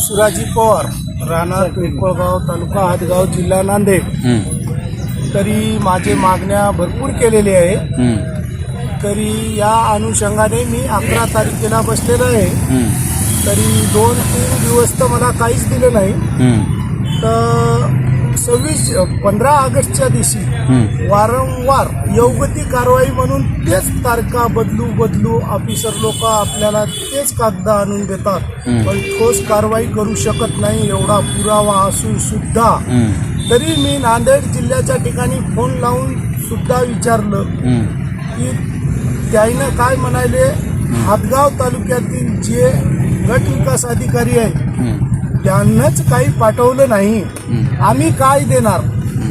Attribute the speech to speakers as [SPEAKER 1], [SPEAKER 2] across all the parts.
[SPEAKER 1] सुराजी पवार राहणार पिंपळगाव तालुका हातगाव जिल्हा नांदेड. तरी माझे मागण्या भरपूर केलेल्या आहे. तरी या अनुषंगाने मी अकरा तारखेला बसलेलो आहे. तरी दोन तीन दिवस तर मला काहीच दिलं नाही. तर सव्वीस पंधरा ऑगस्टच्या दिवशी. वारंवार योगती कारवाई म्हणून तेच तारखा बदलू बदलू ऑफिसर लोक आपल्याला तेच कागद आणून देतात. पण ठोस कारवाई करू शकत नाही एवढा पुरावा असून सुद्धा. तरी मी नांदेड जिल्ह्याच्या ठिकाणी फोन लावून सुद्धा विचारलं की त्याईनं काय म्हणाले? हातगाव तालुक्यातील जे गट विकास अधिकारी आहे
[SPEAKER 2] हं,
[SPEAKER 1] त्यांनाच काही पाठवलं नाही. आम्ही काय देणार?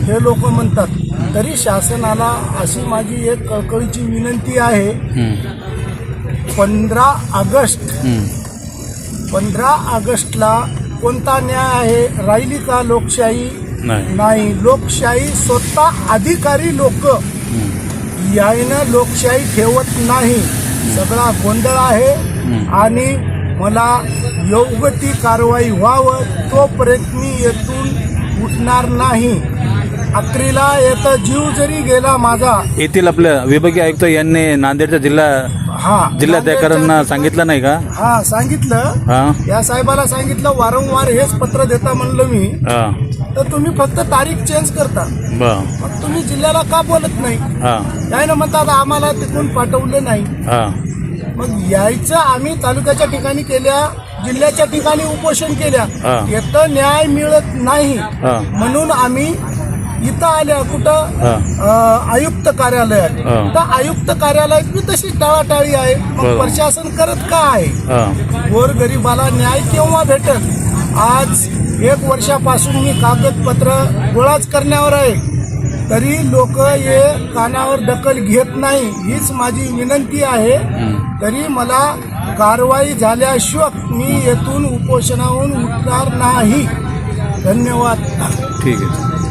[SPEAKER 1] हे लोक म्हणतात. तरी शासनाला अशी माझी एक कळकळीची विनंती आहे. पंधरा ऑगस्ट. पंधरा ऑगस्टला कोणता न्याय आहे? राहिली का लोकशाही?
[SPEAKER 2] नाही.
[SPEAKER 1] लोकशाही स्वतः अधिकारी लोक. यायनं लोकशाही ठेवत नाही. सगळा गोंधळ आहे. आणि मला योग्य ती कारवाई व्हावं तोपर्यंत मी येथून उठणार नाही. अकरीला येतं जीव जरी गेला माझा.
[SPEAKER 2] येथील आपल्या विभागीय आयुक्त यांनी नांदेडच्या जिल्हा
[SPEAKER 1] हा
[SPEAKER 2] जिल्हाधिकाऱ्यांना सांगितलं नाही का?
[SPEAKER 1] हा सांगितलं.
[SPEAKER 2] हा.
[SPEAKER 1] या साहेबाला सांगितलं वारंवार हेच पत्र देता म्हणलं मी.
[SPEAKER 2] हा.
[SPEAKER 1] तर तुम्ही फक्त तारीख चेंज करता. मग तुम्ही जिल्ह्याला का बोलत नाही?
[SPEAKER 2] हा.
[SPEAKER 1] यायनं म्हणतात आम्हाला तिथून पाठवलं नाही.
[SPEAKER 2] हा.
[SPEAKER 1] मग यायचं आम्ही तालुक्याच्या ठिकाणी केल्या जिल्ह्याच्या ठिकाणी उपोषण केल्या.
[SPEAKER 2] हा.
[SPEAKER 1] येतं न्याय मिळत नाही.
[SPEAKER 2] हा.
[SPEAKER 1] म्हणून आम्ही इथं आल्या कुठं?
[SPEAKER 2] हा.
[SPEAKER 1] अं, आयुक्त कार्यालयात.
[SPEAKER 2] हा.
[SPEAKER 1] तर आयुक्त कार्यालयात मी तशी टाळाटाळी आहे. मग
[SPEAKER 2] बरोबर.
[SPEAKER 1] प्रशासन करत का आहे?
[SPEAKER 2] हा.
[SPEAKER 1] गोर गरीबाला न्याय केव्हा भेटल? आज एक वर्षापासून मी कागदपत्र गोळाच करण्यावर आहे. तरी लोक हे कानावर दखल घेत नाही हीच माझी विनंती आहे. तरी मला कारवाई झाल्याशिवाय मी येथून उपोषणाहून उठणार नाही. धन्यवाद.
[SPEAKER 2] ठीक आहे.